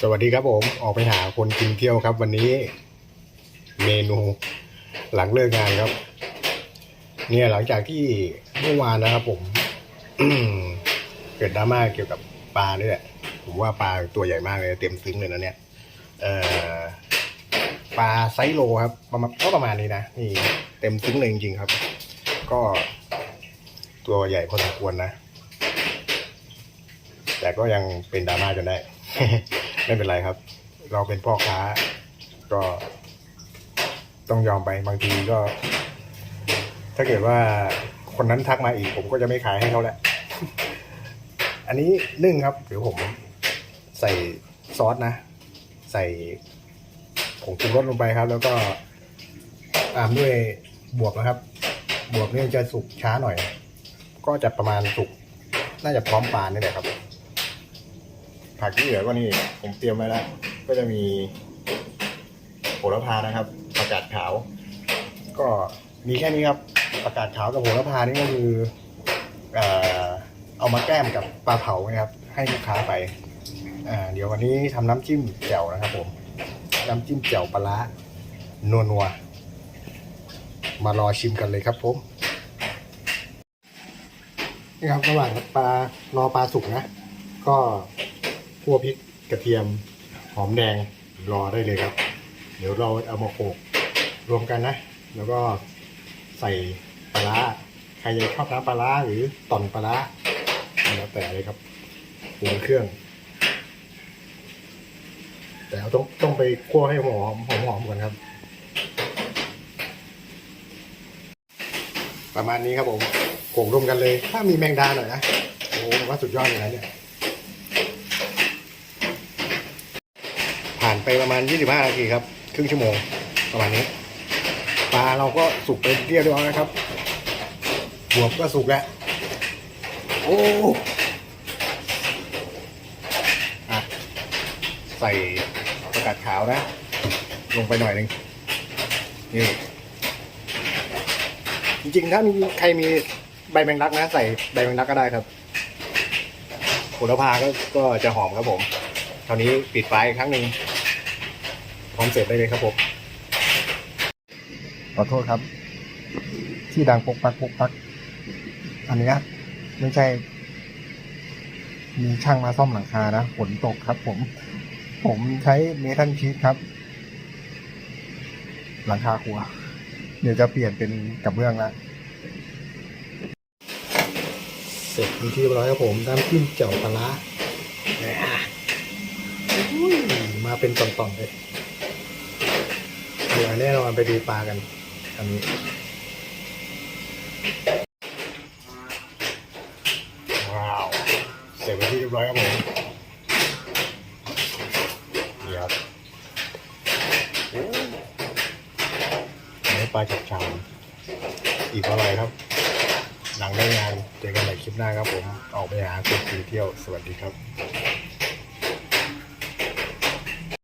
สวัสดีครับผม ออกไปหาคนกินเที่ยวครับ วันนี้ เมนูหลังเลิกงานครับ เนี่ยหลังจากที่เมื่อวานนะครับ ผมเกิดดราม่าเกี่ยวกับปลานี่แหละผมว่าปลาตัวใหญ่มากเลยเต็มซึ้งเลยนะเนี่ยเอ่อปลาไซโลครับประมาณก็ประมาณนี้นะนี่เต็มซึ้งเลยจริงๆครับ ก็ตัวใหญ่พอสมควรนะ แต่ก็ยังเป็นดราม่าจนได้ ไม่เป็นไรครับ เราเป็นพ่อค้า ก็ต้องยอมไปบางทีก็ ถ้าเกิดว่าคนนั้นทักมาอีก ผมก็จะไม่ขายให้เขาแหละ อันนี้นึ่งครับเดี๋ยวผมใส่ซอสนะ ใส่ผงปรุงรสลงไปครับ แล้วก็ตามด้วยบวบนะครับ บวบเนี่ยจะสุกช้าหน่อย ก็จะประมาณสุก น่าจะพร้อมปลานี่แหละครับ ผักที่เหลือก็นี่ผมเตรียมไว้แล้ว ก็จะมีโหระพานะครับผักกาดขาว ก็มีแค่นี้ครับผักกาดขาวกับโหระพานี่ก็คือเอ่อเอามาแก้มกับปลาเผานะครับ ให้ลูกค้าไปอ่าเดี๋ยววันนี้ทำน้ำจิ้มแจ่วนะครับ ผม น้ำจิ้มแจ่วปลานัวนัวๆมารอชิมกันเลยครับผมนี่ครับระหว่างปลารอปลาสุกนะ ก็ คั่วพริกกระเทียมหอมแดงรอได้เลยครับ เดี๋ยวเราเอามาโขลกรวมกันนะ แล้วก็ใส่ปลาร้าใครจะชอบน้ำปลาร้าหรือต่อนปลาร้าแล้วแต่เลยครับปรุงเครื่อง แต่เราต้องต้องไปคั่วให้หอมหอมหอมก่อนครับ ประมาณนี้ครับผมโขลกรวมกันเลย ถ้ามีแมงดาหน่อยนะโอ้ว่าสุดยอดเลยนะเนี่ย ผ่านไปประมาณ 25 นาทีครับ ครึ่งชั่วโมงประมาณนี้ ปลาเราก็สุกไปเรียบร้อยนะครับบวบก็สุกแล้ว โอ้อะใส่ประกาศขาวนะ ลงไปหน่อยหนึ่งนี่จริงๆ ถ้ามีใครมีใบแมงลักนะ ใส่ใบแมงลักก็ได้ครับโหระพาก็ก็จะหอมครับผม คราวนี้ปิดไฟอีกครั้งหนึ่ง ร้อมเสร็จได้เลยครับผมขอโทษครับ ที่ดังปกปักปกปัก อันเนี้ยไม่ใช่ มีช่างมาซ่อมหลังคานะฝนตกครับ ผม ผมใช้เมทัลชีทครับ หลังคาครัว เดี๋ยวจะเปลี่ยนเป็นกับเบื้องแล้วเสร็จเป็นที่เรียบร้อยครับผมน้ำจิ้มเจียวปลาร้าแหม่อุ้ยมาเป็นตอนๆเลยเดี๋ย วแน่นอนไปดูปลากันอันนี้ว้าวเสร็จเป็นที่เรียบร้อยครับผมนี่ครับโอ้อันนี้ปลาจับชามอีกอะไรครับ หลังได้งานเจอกันใหม่คลิปหน้าครับผม ออกไปหาคนกินเที่ยวสวัสดีครับ